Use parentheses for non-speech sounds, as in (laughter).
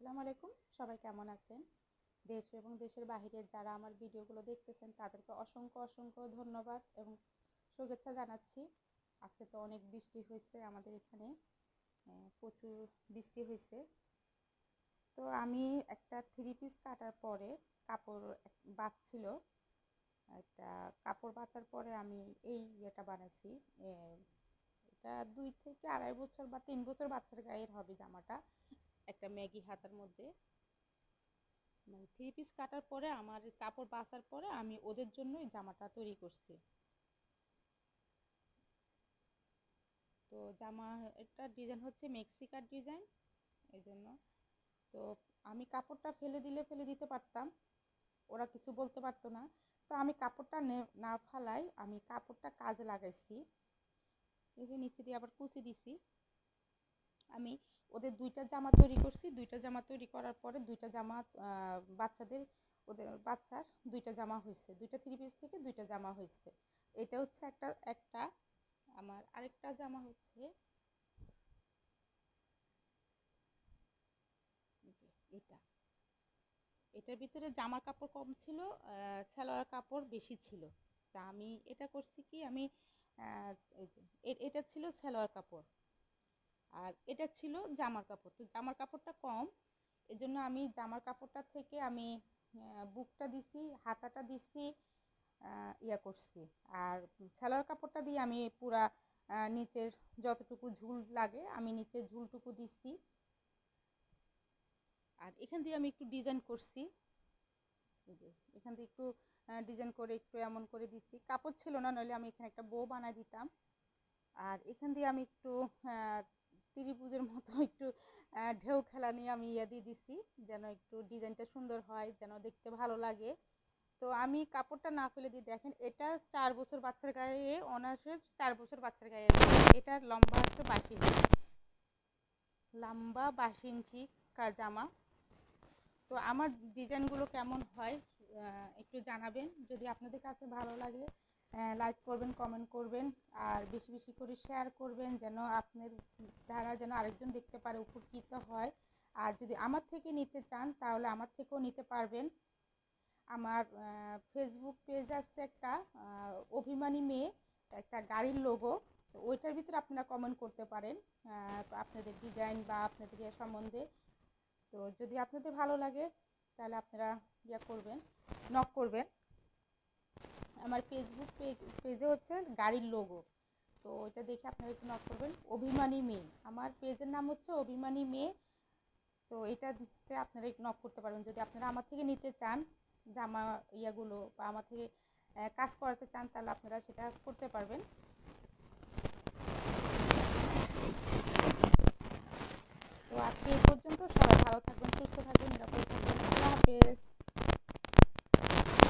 আসসালামু আলাইকুম। সবাই কেমন আছেন? দেশ এবং দেশের বাহিরে যারা আমার ভিডিওগুলো দেখতেছেন, তাদেরকে অসংখ্য অসংখ্য ধন্যবাদ এবং শুভেচ্ছা জানাচ্ছি। আজকে তো অনেক বৃষ্টি হয়েছে আমাদের এখানে প্রচুর বৃষ্টি হয়েছে। তো আমি একটা থ্রি পিস কাটার পরে কাপড় বাঁচছিল একটা কাপড় বাঁচার পরে আমি এই ইয়েটা বানাইছি। এটা দুই থেকে আড়াই বছর বা তিন বছর বাচ্চার গায়ের হবে জামাটা। একটা ম্যাগি হাতার মধ্যে। মানে থ্রি পিস কাটার পরে আমার কাপড় বাছার পরে আমি ওদের জন্য এই জামাটা তৈরি করছি। তো জামা, এটা ডিজাইন হচ্ছে মেক্সিকার ডিজাইন এই জন্য। তো আমি কাপড়টা ফেলে দিলে ফেলে দিতে পারতাম, ওরা কিছু বলতে পারতো না। তো আমি কাপড়টা না ফালাই আমি কাপড়টা কাজে লাগাইছি। এই যে নিচে দিয়ে আবার কুচি দিছি। আমি ওদের দুইটা জামা তৈরি করছি, দুইটা জামা তৈরি করার পরে দুইটা জামা বাচ্চাদের, ওদের বাচ্চার দুইটা জামা হয়েছে দুইটা থ্রি পিস থেকে দুইটা জামা হয়েছে এটা হচ্ছে একটা একটা, আমার আরেকটা জামা হচ্ছে এটা। এটার ভিতরে জামার কাপড় কম ছিল সালোয়ার কাপড় বেশি ছিল। তা আমি এটা করছি কি, আমি এটা ছিল সালোয়ার কাপড়। আর এটা ছিল জামার কাপড়। তো জামার কাপড়টা কম, এজন্য আমি জামার কাপড়টা থেকে আমি বুকটা দিছি, হাতাটা দিছি ইয়া করছি। আর সালোয়ার কাপড়টা দিয়ে আমি পুরা নিচের যতটুকু ঝুল লাগে আমি নিচের ঝুলটুকু দিছি। আর এখান দিয়ে আমি একটু ডিজাইন করছি। এই যে, এখান দিয়ে একটু ডিজাইন করে একটু এমন করে দিছি। কাপড় ছিল না, নইলে আমি এখানে একটা বউ বানাই দিতাম। আর এখান দিয়ে আমি একটু ত্রিভুজের মতো (laughs) একটু ঢেউ খেলা নিয়ে আমি ইয়ে দিয়ে দিছি, যেন একটু ডিজাইনটা সুন্দর হয়, যেন দেখতে ভালো লাগে। তো আমি কাপড়টা না ফেলে দিয়ে দেখেন, এটা চার বছর বাচ্চার গায়ে অনার্সের চার বছর বাচ্চার গায়ে এটার লম্বা হচ্ছে বাইশ ইঞ্চি। লম্বা বাইশ ইঞ্চি জামা। তো আমার ডিজাইনগুলো কেমন হয় একটু জানাবেন। যদি আপনাদের কাছে ভালো লাগে লাইক করবেন কমেন্ট করবেন, আর বেশি বেশি করে শেয়ার করবেন যেন আপনার দ্বারা যেন আরেকজন দেখতে পারে, উপকৃত হয়। আর যদি আমার থেকে নিতে চান, তাহলে আমার থেকেও নিতে পারবেন। আমার ফেসবুক পেজ আছে একটা অভিমানী মেয়ে, একটা গাড়ির লোগো তো ওইটার ভিতরে আপনারা কমেন্ট করতে পারেন আপনাদের ডিজাইন বা আপনাদের ইয়ে সম্বন্ধে। তো যদি আপনাদের ভালো লাগে, তাহলে আপনারা ইয়া করবেন নক করবেন। আমার ফেসবুক পেজে হচ্ছে গাড়ির লোগো তো ওইটা দেখে আপনারা একটু নক করবেন। অভিমানী মেয়ে। আমার পেজের নাম হচ্ছে অভিমানী মেয়ে। তো এটাতে আপনারা একটু নক করতে পারবেন। যদি আপনারা আমার থেকে নিতে চান জামা ইয়াগুলো বা আমার থেকে কাজ করাতে চান, তাহলে আপনারা সেটা করতে পারবেন।